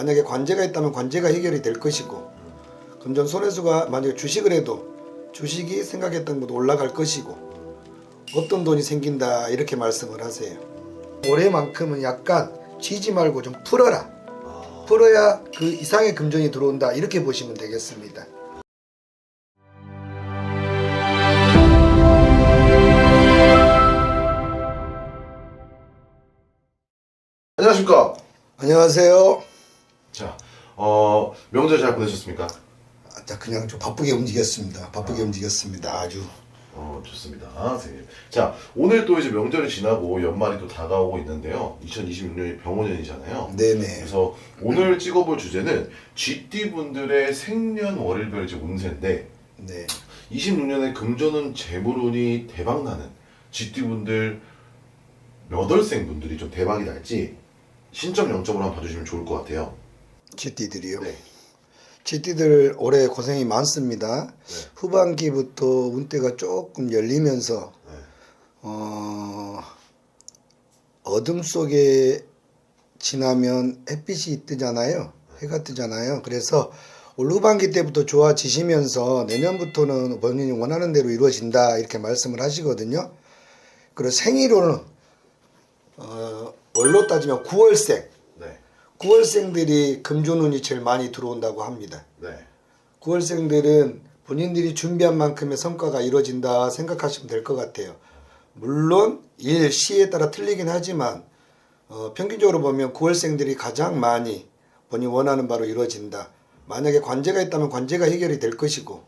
만약에 관제가 있다면 관제가 해결이 될 것이고 금전 손해수가 만약에 주식을 해도 주식이 생각했던 것보다 올라갈 것이고 어떤 돈이 생긴다 이렇게 말씀을 하세요. 올해만큼은 약간 쥐지 말고 좀 풀어라. 풀어야 그 이상의 금전이 들어온다 이렇게 보시면 되겠습니다. 안녕하십니까. 안녕하세요. 자, 어, 명절 잘 보내셨습니까? 아, 자 그냥 좀 바쁘게 움직였습니다. 바쁘게 움직였습니다. 아주. 어, 좋습니다. 선생님. 자, 오늘 또 이제 명절이 지나고 연말이 또 다가오고 있는데요. 2026년이 병원년이잖아요. 네네. 그래서 오늘 찍어볼 주제는 GT 분들의 생년월일별 이제 운세인데 네. 26년에 금전운 재물운이 대박나는 GT 분들 몇 월생 분들이 좀 대박이 날지 신점 영점으로 한번 봐주시면 좋을 것 같아요. GT들이요. 네. GT들 올해 고생이 많습니다. 네. 후반기부터 운대가 조금 열리면서 네. 어, 어둠 속에 지나면 햇빛이 뜨잖아요. 해가 뜨잖아요. 그래서 올 후반기 때부터 좋아지시면서 내년부터는 본인이 원하는 대로 이루어진다 이렇게 말씀을 하시거든요. 그리고 생일로는 어, 월로 따지면 9월생, 네. 9월생들이 금조운이 제일 많이 들어온다고 합니다. 네. 9월생들은 본인들이 준비한 만큼의 성과가 이루어진다 생각하시면 될 것 같아요. 물론 일, 시에 따라 틀리긴 하지만 어, 평균적으로 보면 9월생들이 가장 많이 본인 원하는 바로 이루어진다. 만약에 관제가 있다면 관제가 해결이 될 것이고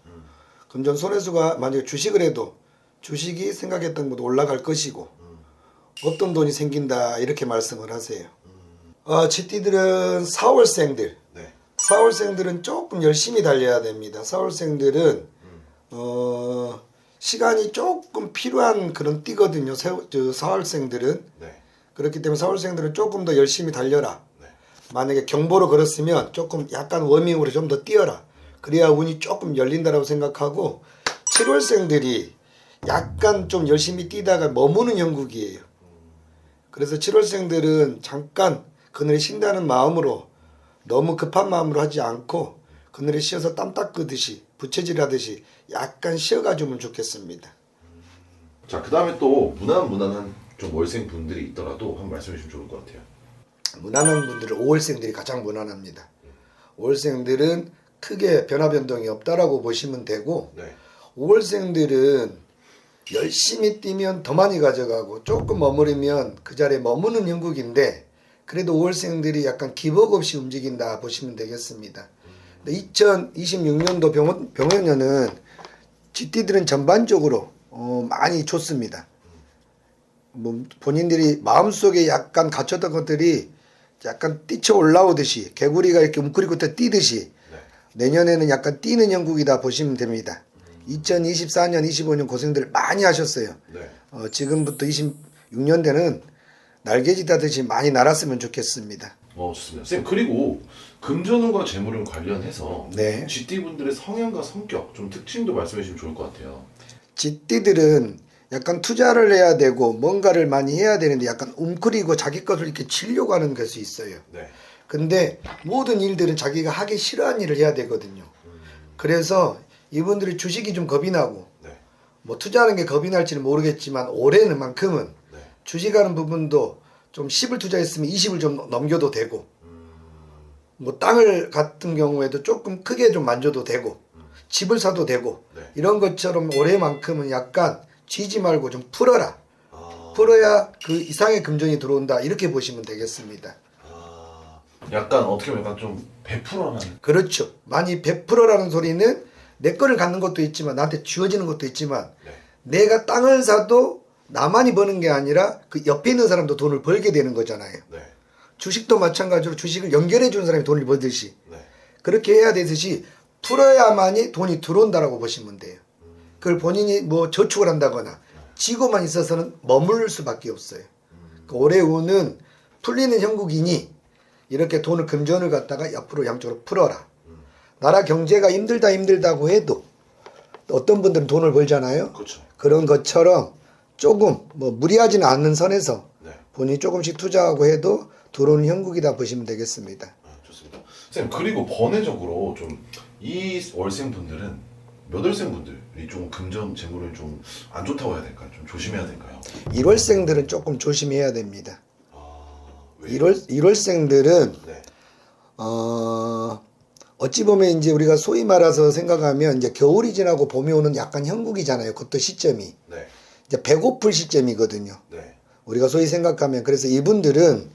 금전 손해수가 만약에 주식을 해도 주식이 생각했던 것보다 올라갈 것이고 어떤 돈이 생긴다 이렇게 말씀을 하세요. 어, GT들은 4월생들 네. 4월생들은 조금 열심히 달려야 됩니다. 4월생들은 어, 시간이 조금 필요한 그런 띠거든요. 세, 저 4월생들은 네. 그렇기 때문에 4월생들은 조금 더 열심히 달려라. 네. 만약에 경보로 걸었으면 조금 약간 워밍으로 좀 더 뛰어라. 그래야 운이 조금 열린다라고 생각하고 7월생들이 약간 좀 열심히 뛰다가 머무는 형국이에요. 그래서 7월생들은 잠깐 그늘에 쉰다는 마음으로 너무 급한 마음으로 하지 않고 그늘에 쉬어서 땀 닦듯이 부채질하듯이 약간 쉬어가주면 좋겠습니다. 자, 그 다음에 또 무난 무난한 좀 월생 분들이 있더라도 한번 말씀해 주시면 좋을 것 같아요. 무난한 분들은 5월생들이 가장 무난합니다. 5월생들은 크게 변화 변동이 없다라고 보시면 되고 네. 5월생들은 열심히 뛰면 더 많이 가져가고 조금 머무르면 그 자리에 머무는 형국인데 그래도 5월생들이 약간 기복 없이 움직인다 보시면 되겠습니다. 2026년도 병원, 병원년은 GT들은 전반적으로 어, 많이 좋습니다. 뭐 본인들이 마음속에 약간 갇혔던 것들이 약간 뛰쳐 올라오듯이 개구리가 이렇게 웅크리고 또 뛰듯이 네. 내년에는 약간 뛰는 형국이다 보시면 됩니다. 2024년, 25년 고생들 많이 하셨어요. 네. 어, 지금부터 26년 되는 날개짓 하듯이 많이 날았으면 좋겠습니다. 어, 좋습니다. 쌤, 그리고 금전운과 재물운 관련해서 네. GT 분들의 성향과 성격 좀 특징도 말씀해 주시면 좋을 것 같아요. 쥐띠들은 약간 투자를 해야 되고 뭔가를 많이 해야 되는데 약간 웅크리고 자기 것을 이렇게 치려고 하는 것이 있어요. 네. 근데 모든 일들은 자기가 하기 싫어하는 일을 해야 되거든요. 그래서 이분들이 주식이 좀 겁이 나고 네. 뭐 투자하는 게 겁이 날지는 모르겠지만 올해는 만큼은 네. 주식하는 부분도 좀 10을 투자했으면 20을 좀 넘겨도 되고 뭐 땅을 같은 경우에도 조금 크게 좀 만져도 되고 집을 사도 되고 네. 이런 것처럼 올해만큼은 약간 쥐지 말고 좀 풀어라. 아, 풀어야 그 이상의 금전이 들어온다. 이렇게 보시면 되겠습니다. 아, 약간 어떻게 보면 약간 좀 베풀어라는. 그렇죠. 많이 베풀어라는 소리는 내 거를 갖는 것도 있지만 나한테 주어지는 것도 있지만 네. 내가 땅을 사도 나만이 버는 게 아니라 그 옆에 있는 사람도 돈을 벌게 되는 거잖아요. 네. 주식도 마찬가지로 주식을 연결해 주는 사람이 돈을 벌듯이 네. 그렇게 해야 되듯이 풀어야만이 돈이 들어온다라고 보시면 돼요. 그걸 본인이 뭐 저축을 한다거나 지고만 있어서는 머무를 수밖에 없어요. 그 올해 운은 풀리는 형국이니 이렇게 돈을 금전을 갖다가 옆으로 양쪽으로 풀어라. 나라 경제가 힘들다 힘들다고 해도 어떤 분들은 돈을 벌잖아요. 그렇죠. 그런 것처럼 조금 뭐 무리하지는 않는 선에서 네. 본인이 조금씩 투자하고 해도 들어오는 형국이다 보시면 되겠습니다. 아, 좋습니다. 선생님 그리고 번외적으로 좀 이 월생 분들은 몇 월생 분들이 좀 금전 재물은 좀안 좋다고 해야 될까요? 좀 조심해야 될까요? 1월생들은 조금 조심해야 됩니다. 아, 왜? 1월 1월생들은 네, 어 어찌 보면 이제 우리가 소위 말해서 생각하면 이제 겨울이 지나고 봄이 오는 약간 형국이잖아요. 그것도 시점이 네, 이제 배고플 시점이거든요. 네, 우리가 소위 생각하면 그래서 이분들은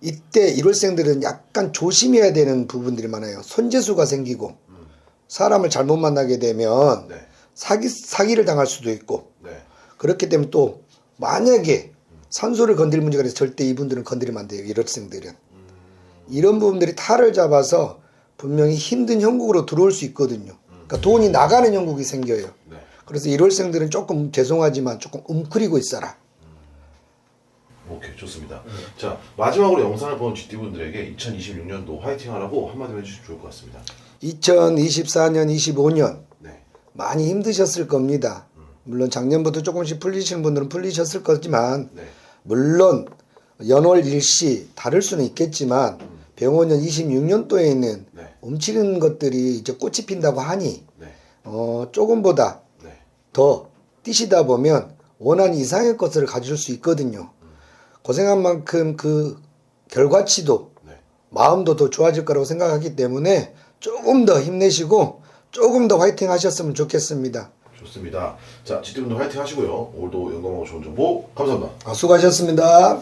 이때 1월생들은 약간 조심해야 되는 부분들이 많아요. 손재수가 생기고 음, 사람을 잘못 만나게 되면 네, 사기 사기를 당할 수도 있고 네, 그렇기 때문에 또 만약에 산소를 건들 문제가 돼서 절대 이분들은 건드리면 안 돼요. 1월생들은 음, 이런 부분들이 탈을 잡아서 분명히 힘든 형국으로 들어올 수 있거든요. 그러니까 돈이 나가는 형국이 생겨요. 네. 그래서 1월생들은 조금 죄송하지만 조금 움크리고 있어라. 오케이 좋습니다. 자 마지막으로 영상을 본 GT분들에게 2026년도 화이팅하라고 한마디 해주시면 좋을 것 같습니다. 2024년, 25년 네, 많이 힘드셨을 겁니다. 물론 작년부터 조금씩 풀리시는 분들은 풀리셨을 거지만 네, 물론 연월 일시 다를 수는 있겠지만 병원년 26년도에 있는 네, 움츠리는 것들이 이제 꽃이 핀다고 하니 네, 어, 조금보다 네, 더 뛰시다 보면 원한 이상의 것을 가질 수 있거든요. 고생한 만큼 그 결과치도 네. 마음도 더 좋아질 거라고 생각하기 때문에 조금 더 힘내시고 조금 더 화이팅 하셨으면 좋겠습니다. 좋습니다. 자 GT분들 화이팅 하시고요. 오늘도 영광하고 좋은 정보 감사합니다. 아, 수고하셨습니다.